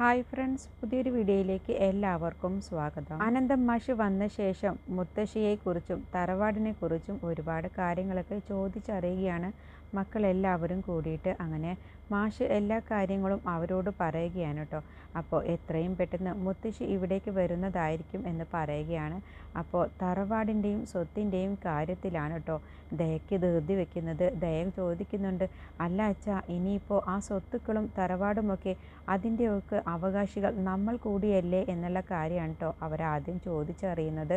Hi friends പുതിയൊരു വീഡിയോയിലേക്ക് എല്ലാവർക്കും സ്വാഗതം. അനന്തം മാഷ് വന്ന ശേഷം മുത്തശ്ശിയെക്കുറിച്ചും തറവാടിനെക്കുറിച്ചും ഒരുപാട് കാര്യങ്ങളൊക്കെ ചോദിച്ചറിയുകയാണ് മക്കളെല്ലാവരും കൂടിയിട്ട്. അങ്ങനെ മാഷ് എല്ലാ കാര്യങ്ങളും അവരോട് പറയുകയാണ് കേട്ടോ. അപ്പോൾ എത്രയും പെട്ടെന്ന് മുത്തശ്ശി ഇവിടേക്ക് വരുന്നതായിരിക്കും എന്ന് പറയുകയാണ്. അപ്പോൾ തറവാടിന്റെയും സ്വത്തിന്റെയും കാര്യത്തിലാണ് കേട്ടോ ദയക്ക് ധൃതി വെക്കുന്നത്. ദയ ചോദിക്കുന്നുണ്ട് അല്ല അച്ഛാ ഇനിയിപ്പോൾ ആ സ്വത്തുക്കളും തറവാടുമൊക്കെ അതിന്റെയൊക്കെ അവകാശികൾ നമ്മൾ കൂടിയല്ലേ? എന്നുള്ള കാര്യമാണ് കേട്ടോ അവരാദ്യം ചോദിച്ചറിയുന്നത്.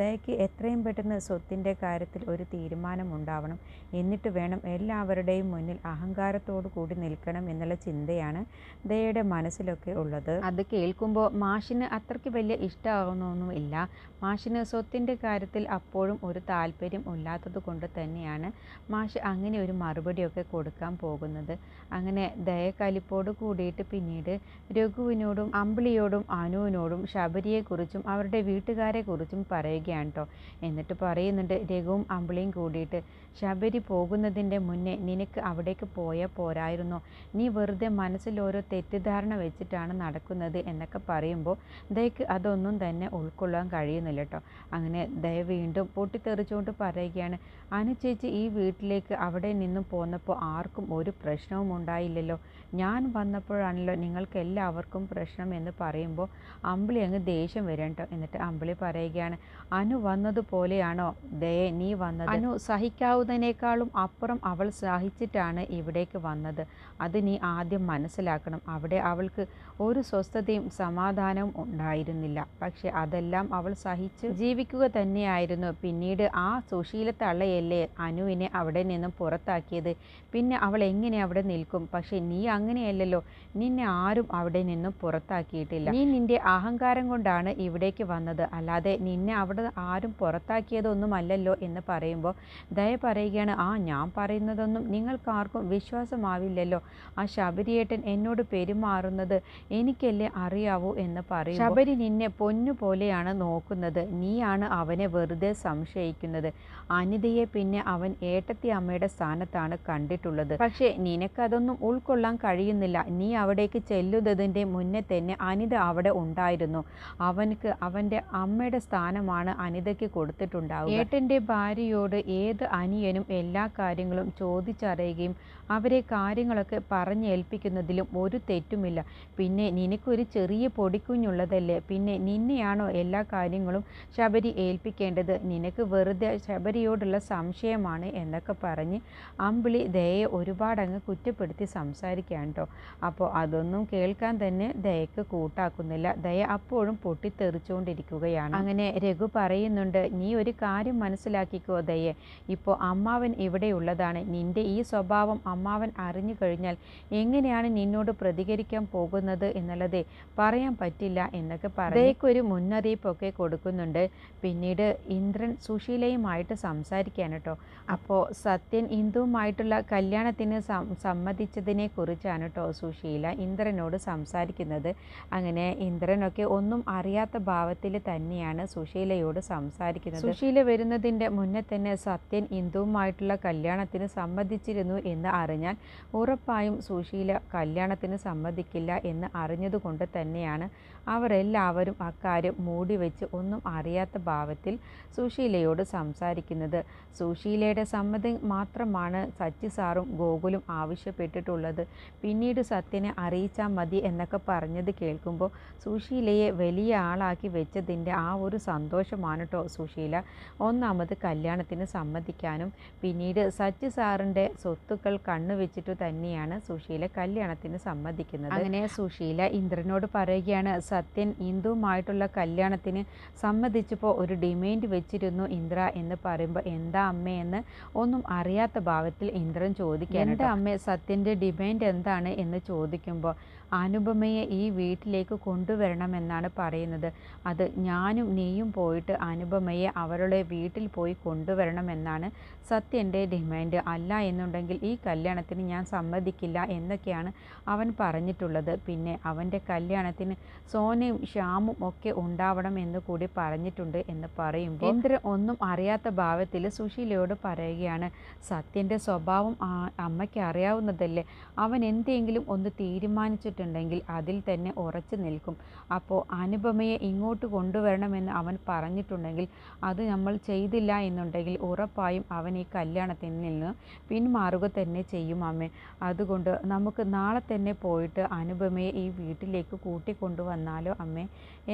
ദയക്ക് എത്രയും പെട്ടെന്ന് സ്വത്തിന്റെ കാര്യത്തിൽ ഒരു തീരുമാനം ഉണ്ടാവണം എന്നിട്ട് വേണം എല്ലാവരുടെയും മുന്നിൽ അഹങ്കാരത്തോടു കൂടി നിൽക്കണം എന്നുള്ള ചിന്തയാണ് ദയയുടെ മനസ്സിലൊക്കെ ഉള്ളത്. അത് കേൾക്കുമ്പോൾ മാഷിന് അത്രയ്ക്ക് വലിയ ഇഷ്ടമാകുന്നൊന്നുമില്ല മാഷിന് സ്വത്തിന്റെ കാര്യത്തിൽ അപ്പോഴും ഒരു താല്പര്യം ഇല്ലാത്തത് കൊണ്ട് തന്നെയാണ് മാഷ് അങ്ങനെ ഒരു മറുപടിയൊക്കെ കൊടുക്കാൻ പോകുന്നത്. അങ്ങനെ ദയക്കലിപ്പോട് കൂടിയിട്ട് പിന്നീട് രഘുവിനോടും അമ്പിളിയോടും അനുവിനോടും ശബരിയെക്കുറിച്ചും അവരുടെ വീട്ടുകാരെക്കുറിച്ചും പറയുകയാണ് കേട്ടോ എന്നിട്ട് പറയുന്നുണ്ട് രഘുവും അമ്പിളിയും കൂടിയിട്ട് ശബരി പോകുന്നതിന്റെ മുന്നേ നിനക്ക് അവിടേക്ക് പോയാൽ പോരായിരുന്നോ? നീ വെറുതെ മനസ്സിൽ ഓരോ തെറ്റിദ്ധാരണ വെച്ചിട്ടാണ് നടക്കുന്നത് എന്നൊക്കെ പറയുമ്പോൾ ദയക്ക് അതൊന്നും തന്നെ ഉൾക്കൊള്ളാൻ കഴിയുന്നില്ല കേട്ടോ. അങ്ങനെ ദയ വീണ്ടും പൊട്ടിത്തെറിച്ചുകൊണ്ട് പറയുകയാണ് അനു ചേച്ചി ഈ വീട്ടിലേക്ക് അവിടെ നിന്നും പോന്നപ്പോൾ ആർക്കും ഒരു പ്രശ്നവും ഉണ്ടായില്ലല്ലോ. ഞാൻ വന്നപ്പോഴാണല്ലോ നിങ്ങൾക്ക് എല്ലാവർക്കും പ്രശ്നം എന്ന് പറയുമ്പോൾ അമ്പിളി അങ്ങ് ദേഷ്യം വരും കേട്ടോ. എന്നിട്ട് അമ്പിളി പറയുകയാണ് അനു വന്നതുപോലെയാണോ? ദയ നീ വന്നത്? അനു സഹിക്കാവുന്നതിനേക്കാളും അപ്പുറം അവൾ സഹിച്ചിട്ടാണ് ഇവിടേക്ക് വന്നത്. അത് നീ ആദ്യം മനസ്സിലാക്കണം. അവിടെ അവൾക്ക് ഒരു സ്വസ്ഥതയും സമാധാനവും ഉണ്ടായിരുന്നില്ല. പക്ഷെ അതെല്ലാം അവൾ സഹിച്ച് ജീവിക്കുക തന്നെയായിരുന്നു. പിന്നീട് ആ സുശീല തള്ളയല്ലേ അനുവിനെ അവിടെ നിന്നും പുറത്താക്കിയത്? പിന്നെ അവൾ എങ്ങനെ അവിടെ നിൽക്കും? പക്ഷെ നീ അങ്ങനെയല്ലല്ലോ. നിന്നെ ആരും അവിടെ നിന്നും പുറത്താക്കിയിട്ടില്ല. നീ നിന്റെ അഹങ്കാരം കൊണ്ടാണ് ഇവിടേക്ക് വന്നത്. അല്ലാതെ നിന്നെ അവിടെ ആരും പുറത്താക്കിയതൊന്നുമല്ലല്ലോ എന്ന് പറയുമ്പോൾ ദയ പറയുകയാണ് ആ ഞാൻ പറയുന്നതൊന്നും നിങ്ങൾക്കാർക്കും വിശ്വാസമാവില്ലല്ലോ. ആ ശബരിയേട്ടൻ എന്നോട് പെരുമാറുന്നത് എനിക്കല്ലേ അറിയാവൂ എന്ന് പറയും ശബരി നിന്നെ പൊന്നു പോലെയാണ് നോക്കുന്നത്. നീയാണ് അവനെ വെറുതെ സംശയിക്കുന്നത്. അനിതയെ പിന്നെ അവൻ ഏട്ടത്തി അമ്മയുടെ സ്ഥാനത്താണ് കണ്ടിട്ടുള്ളത്. പക്ഷേ നിനക്കതൊന്നും ഉൾക്കൊള്ളാൻ കഴിയുന്നില്ല. നീ അവിടേക്ക് ചെല്ലുന്നതിന്റെ മുന്നേ തന്നെ അനിത അവിടെ ഉണ്ടായിരുന്നു. അവനക്ക് അവന്റെ അമ്മയുടെ സ്ഥാനമാണ് അനിതയ്ക്ക് കൊടുത്തിട്ടുണ്ടാവുക. ഏട്ടന്റെ ഭാര്യയോട് ഏത് അനിയനും എല്ലാ കാര്യങ്ങളും ചോദിച്ചറിയുകയും അവരെ കാര്യങ്ങളൊക്കെ പറഞ്ഞേൽപ്പിക്കുന്നതിലും ഒരു തെറ്റുമില്ല. പിന്നെ നിനക്കൊരു ചെറിയ പൊടിക്കുഞ്ഞുള്ളതല്ലേ? പിന്നെ നിന്നെയാണോ എല്ലാ കാര്യങ്ങളും ശബരി ഏൽപ്പിക്കേണ്ടത്? നിനക്ക് വെറുതെ ശബരിയോടുള്ള സംശയമാണ് എന്നൊക്കെ പറഞ്ഞ് അമ്പിളി ദയയെ ഒരുപാടങ്ങ് കുറ്റപ്പെടുത്തി സംസാരിക്കാൻ കേട്ടോ. അപ്പോൾ അതൊന്നും കേൾക്കാൻ തന്നെ ദയക്ക് കൂട്ടാക്കുന്നില്ല. ദയ അപ്പോഴും പൊട്ടിത്തെറിച്ചുകൊണ്ടിരിക്കുകയാണ്. അങ്ങനെ രഘു പറയുന്നുണ്ട് നീ ഒരു കാര്യം മനസ്സിലാക്കിക്കോ ദയെ. ഇപ്പോൾ അമ്മാവൻ ഇവിടെയുള്ളതാണ്. നിന്റെ ഈ സ്വഭാവം അമ്മാവൻ അറിഞ്ഞു കഴിഞ്ഞാൽ എങ്ങനെയാണ് നിന്നോട് പ്രതികരിക്കാൻ പോകുന്നത് എന്നുള്ളത് പറയാൻ പറ്റില്ല എന്നൊക്കെ പറയക്കൊരു മുന്നറിയിപ്പൊക്കെ കൊടുക്കുന്നുണ്ട്. പിന്നീട് ഇന്ദ്രൻ സുശീലയുമായിട്ട് സംസാരിക്കാൻ കേട്ടോ. അപ്പോൾ സത്യൻ ഇന്ദുവുമായിട്ടുള്ള കല്യാണത്തിന് സമ്മതിച്ചതിനെ കുറിച്ചാണ് കേട്ടോ സുശീല ഇന്ദ്രനോട് സംസാരിക്കുന്നത്. അങ്ങനെ ഇന്ദ്രനൊക്കെ ഒന്നും അറിയാത്ത ഭാവത്തിൽ തന്നെയാണ് സുശീലയോട് സംസാരിക്കുന്നത്. സുശീല വരുന്നതിന്റെ മുന്നേ തന്നെ സത്യൻ ഇന്ദുവുമായിട്ടുള്ള കല്യാണത്തിന് സമ്മതിച്ചിരുന്നു എന്ന് അറിഞ്ഞാൽ ഉറപ്പായും സുശീല കല്യാണത്തിന് സമ്മതിക്കില്ല എന്ന് അറിഞ്ഞതുകൊണ്ട് തന്നെയാണ് അവരെല്ലാവരും അക്കാര്യം മൂടി വെച്ച് ഒന്നും അറിയാത്ത ഭാവത്തിൽ സുശീലയോട് സംസാരിക്കുന്നത്. സുശീലയുടെ സമ്മതം മാത്രമാണ് സച്ചി സാറും ഗോകുലും ആവശ്യപ്പെട്ടിട്ടുള്ളത്. പിന്നീട് സത്യനെ അറിയിച്ചാൽ മതി എന്നൊക്കെ പറഞ്ഞത് കേൾക്കുമ്പോൾ സുശീലയെ വലിയ ആളാക്കി വെച്ചതിന്റെ ആ ഒരു സന്തോഷമാണ് കേട്ടോ സുശീല. ഒന്നാമത് കല്യാണത്തിന് സമ്മതിക്കാനും പിന്നീട് സച്ചി സാറിന്റെ സ്വത്തുക്കൾ കണ്ണുവെച്ചിട്ട് തന്നെയാണ് സുശീല കല്യാണത്തിന് സമ്മതിക്കുന്നത്. അങ്ങനെ സുശീല ഇന്ദ്രനോട് പറയുകയാണ് സത്യൻ ഇന്ദുവുമായിട്ടുള്ള കല്യാണത്തിന് സമ്മതിച്ചപ്പോൾ ഒരു ഡിമാൻഡ് വെച്ചിരുന്നു ഇന്ദ്ര എന്ന് പറയുമ്പോൾ എന്താ അമ്മയെന്ന് ഒന്നും അറിയാത്ത ഭാവത്തിൽ ഇന്ദ്രൻ ചോദിക്കാൻ എന്റെ അമ്മ സത്യന്റെ ഡിമാൻഡ് എന്താണ് എന്ന് ചോദിക്കുമ്പോൾ അനുപമയെ ഈ വീട്ടിലേക്ക് കൊണ്ടുവരണമെന്നാണ് പറയുന്നത്. അത് ഞാനും നീയും പോയിട്ട് അനുപമയെ അവരുടെ വീട്ടിൽ പോയി കൊണ്ടുവരണമെന്നാണ് സത്യന്റെ ഡിമാൻഡ്. അല്ല എന്നുണ്ടെങ്കിൽ ഈ കല്യാണത്തിന് ഞാൻ സമ്മതിക്കില്ല എന്നൊക്കെയാണ് അവൻ പറഞ്ഞിട്ടുള്ളത്. പിന്നെ അവന്റെ കല്യാണത്തിന് സോനയും ശ്യാമും ഒക്കെ ഉണ്ടാവണം എന്ന് കൂടി പറഞ്ഞിട്ടുണ്ട് എന്ന് പറയുമ്പോൾ ഇന്ദ്രൻ ഒന്നും അറിയാത്ത ഭാവത്തിൽ സുശീലയോട് പറയുകയാണ് സത്യന്റെ സ്വഭാവം അമ്മയ്ക്ക് അറിയാവുന്നതല്ലേ? അവൻ എന്തെങ്കിലും ഒന്ന് തീരുമാനിച്ചിട്ടുണ്ടെങ്കിൽ അതിൽ തന്നെ ഉറച്ചു നിൽക്കും. അപ്പോൾ അനുപമയെ ഇങ്ങോട്ട് കൊണ്ടുവരണമെന്ന് അവൻ പറഞ്ഞിട്ടുണ്ടെങ്കിൽ അത് നമ്മൾ ചെയ്തില്ല എന്നുണ്ടെങ്കിൽ ഉറപ്പായും അവൻ ഈ കല്യാണത്തിൽ നിന്ന് പിന്മാറുക തന്നെ ചെയ്യും അമ്മേ. അതുകൊണ്ട് നമുക്ക് നാളെ തന്നെ പോയിട്ട് അനുപമയെ ഈ വീട്ടിലേക്ക് കൂട്ടിക്കൊണ്ടുവന്നാലോ അമ്മേ?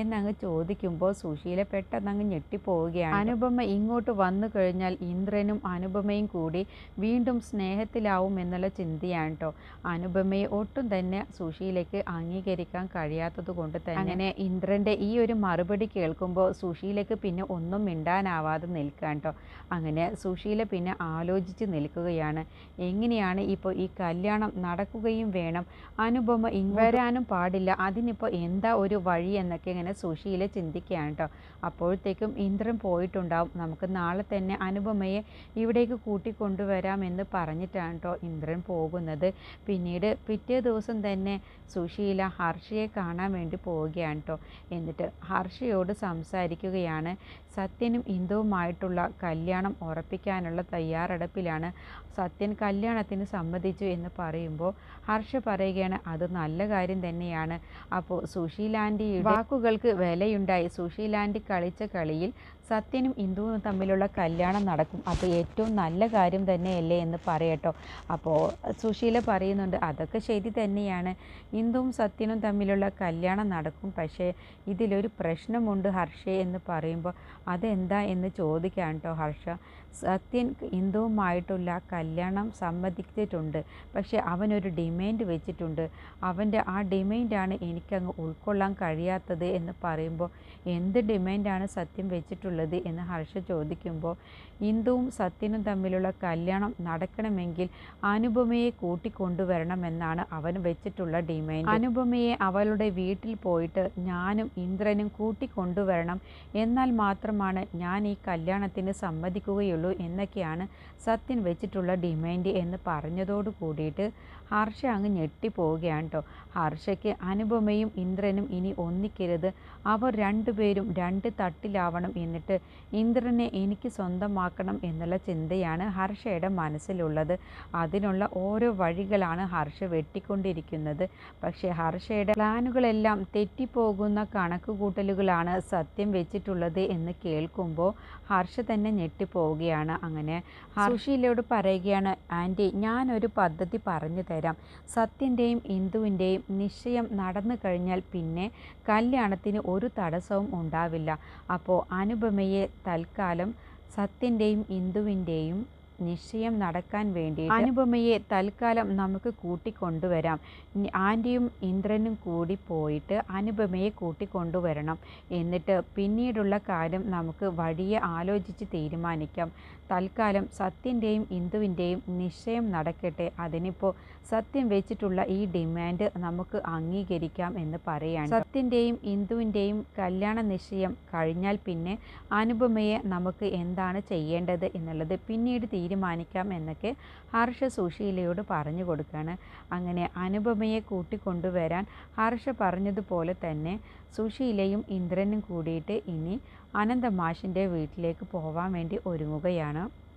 എന്നങ്ങ് ചോദിക്കുമ്പോൾ സുശീല പെട്ടെന്ന് അങ്ങ് ഞെട്ടിപ്പോവുകയാണ്. അനുപമ ഇങ്ങോട്ട് വന്നു കഴിഞ്ഞാൽ ഇന്ദ്രനും അനുപമയും കൂടി വീണ്ടും സ്നേഹത്തിലാവും എന്നുള്ള ചിന്തയാണ് കേട്ടോ അനുപമയെ ഒട്ടും തന്നെ സുശീലയ്ക്ക് അംഗീകരിക്കാൻ കഴിയാത്തത് കൊണ്ട് തന്നെ അങ്ങനെ ഇന്ദ്രന്റെ ഈ ഒരു മറുപടി കേൾക്കുമ്പോൾ സുശീലയ്ക്ക് പിന്നെ ഒന്നും മിണ്ടാനാവാതെ നിൽക്കാൻ കേട്ടോ അങ്ങനെ സുശീല പിന്നെ ആലോചിച്ച് നിൽക്കുകയാണ്. എങ്ങനെയാണ് ഇപ്പോൾ ഈ കല്യാണം നടക്കുകയും വേണം? അനുപമ വരാനും പാടില്ല. അതിനിപ്പോൾ എന്താ ഒരു വഴി എന്നൊക്കെ ഇങ്ങനെ സുശീല ചിന്തിക്കുകയാണ് കേട്ടോ. അപ്പോഴത്തേക്കും ഇന്ദ്രൻ പോയിട്ടുണ്ടാവും. നമുക്ക് നാളെ തന്നെ അനുപമയെ ഇവിടേക്ക് കൂട്ടിക്കൊണ്ടുവരാമെന്ന് പറഞ്ഞിട്ടാണ് കേട്ടോ ഇന്ദ്രൻ പോകുന്നത്. പിന്നീട് പിറ്റേ ദിവസം തന്നെ സുശീല ഹർഷയെ കാണാൻ വേണ്ടി പോവുകയാണ് കേട്ടോ. എന്നിട്ട് ഹർഷയോട് സംസാരിക്കുകയാണ്. സത്യനും ഇന്ദുവുമായിട്ടുള്ള കല്യാണം ഉറപ്പിക്കാനുള്ള തയ്യാറെടുപ്പിലാണ് സത്യൻ കല്യാണത്തിന് സമ്മതിച്ചു എന്ന് പറയുമ്പോൾ ഹർഷ പറയുകയാണ് അത് നല്ല കാര്യം തന്നെയാണ്. അപ്പോൾ സുശീലാന്റി വാക്കുകൾക്ക് വിലയുണ്ടായി. സുശീലാന്റി കളിച്ച കളിയിൽ സത്യനും ഇന്ദുവും തമ്മിലുള്ള കല്യാണം നടക്കും. അത് ഏറ്റവും നല്ല കാര്യം തന്നെയല്ലേ എന്ന് പറയട്ടോ അപ്പോൾ സുശീല പറയുന്നുണ്ട് അതൊക്കെ ശരി തന്നെയാണ്. ഇന്ദുവും സത്യനും തമ്മിലുള്ള കല്യാണം നടക്കും. പക്ഷേ ഇതിലൊരു പ്രശ്നമുണ്ട് ഹർഷേ എന്ന് പറയുമ്പോൾ അതെന്താ എന്ന് ചോദിക്കാം കേട്ടോ ഹർഷ. സത്യൻ ഇന്ദുവുമായിട്ടുള്ള കല്യാണം സമ്മതിച്ചിട്ടുണ്ട്. പക്ഷേ അവനൊരു ഡിമാൻഡ് വെച്ചിട്ടുണ്ട്. അവന്റെ ആ ഡിമാൻഡാണ് എനിക്കങ്ങ് ഉൾക്കൊള്ളാൻ കഴിയാത്തത് എന്ന് പറയുമ്പോൾ എന്ത് ഡിമാൻഡാണ് സത്യം വെച്ചിട്ടുള്ളത്? എന്ന് ഹർഷ ചോദിക്കുമ്പോൾ ഇന്ദുവും സത്യനും തമ്മിലുള്ള കല്യാണം നടക്കണമെങ്കിൽ അനുപമയെ കൂട്ടിക്കൊണ്ടുവരണമെന്നാണ് അവൻ വെച്ചിട്ടുള്ള ഡിമാൻഡ്. അനുപമയെ അവളുടെ വീട്ടിൽ പോയിട്ട് ഞാനും ഇന്ദ്രനും കൂട്ടിക്കൊണ്ടുവരണം. എന്നാൽ മാത്രമാണ് ഞാൻ ഈ കല്യാണത്തിന് സമ്മതിക്കുകയുള്ളൂ എന്നൊക്കെയാണ് സത്യൻ വെച്ചിട്ടുള്ള ഡിമാൻഡ് എന്ന് പറഞ്ഞതോട് കൂടിയിട്ട് ഹർഷ അങ്ങ് ഞെട്ടിപ്പോവുകയാണ് കേട്ടോ. ഹർഷയ്ക്ക് അനുപമയും ഇന്ദ്രനും ഇനി ഒന്നിക്കരുത്. അവർ രണ്ടുപേരും രണ്ട് തട്ടിലാവണം എന്നിട്ട് ഇന്ദ്രനെ എനിക്ക് സ്വന്തമാക്കണം എന്നുള്ള ചിന്തയാണ് ഹർഷയുടെ മനസ്സിലുള്ളത്. അതിനുള്ള ഓരോ വഴികളാണ് ഹർഷ വെട്ടിക്കൊണ്ടിരിക്കുന്നത്. പക്ഷേ ഹർഷയുടെ പ്ലാനുകളെല്ലാം തെറ്റിപ്പോകുന്ന കണക്കുകൂട്ടലുകളാണ് സത്യം വെച്ചിട്ടുള്ളത് എന്ന് കേൾക്കുമ്പോൾ ഹർഷ തന്നെ ഞെട്ടിപ്പോവുകയാണ്. അങ്ങനെ സുശീലയോട് പറയുകയാണ് ആന്റി ഞാനൊരു പദ്ധതി പറഞ്ഞു തരാം. സത്യന്റെയും ഇന്ദുവിന്റെയും നിശ്ചയം നടന്നു കഴിഞ്ഞാൽ പിന്നെ കല്യാണത്തിന് ഒരു തടസ്സവും ഉണ്ടാവില്ല. അപ്പോൾ അനുപമയെ തൽക്കാലം സത്യന്റെയും ഇന്ദുവിന്റെയും നിശ്ചയം നടക്കാൻ വേണ്ടി അനുപമയെ തൽക്കാലം നമുക്ക് കൂട്ടിക്കൊണ്ടുവരാം. ആന്റിയും ഇന്ദ്രനും കൂടി പോയിട്ട് അനുപമയെ കൂട്ടിക്കൊണ്ടുവരണം. എന്നിട്ട് പിന്നീടുള്ള കാര്യം നമുക്ക് വഴിയെ ആലോചിച്ച് തീരുമാനിക്കാം. തൽക്കാലം സത്യന്റെയും ഇന്ദുവിന്റെയും നിശ്ചയം നടക്കട്ടെ. അതിനിപ്പോൾ സത്യം വെച്ചിട്ടുള്ള ഈ ഡിമാൻഡ് നമുക്ക് അംഗീകരിക്കാം എന്ന് പറയാണ്. സത്യന്റെയും ഇന്ദുവിന്റെയും കല്യാണ നിശ്ചയം കഴിഞ്ഞാൽ പിന്നെ അനുപമയെ നമുക്ക് എന്താണ് ചെയ്യേണ്ടത് എന്നുള്ളത് പിന്നീട് തീരുമാനിക്കാം എന്നൊക്കെ ഹർഷ സുശീലയോട് പറഞ്ഞു കൊടുക്കുകയാണ് അങ്ങനെ അനുപമയെ കൂട്ടിക്കൊണ്ടുവരാൻ ഹർഷ പറഞ്ഞതുപോലെ തന്നെ സുശീലയും ഇന്ദ്രനും കൂടിയിട്ട് ഇനി അനന്തമാഷിന്റെ വീട്ടിലേക്ക് പോവാൻ വേണ്ടി ഒരുങ്ങുകയാണ്.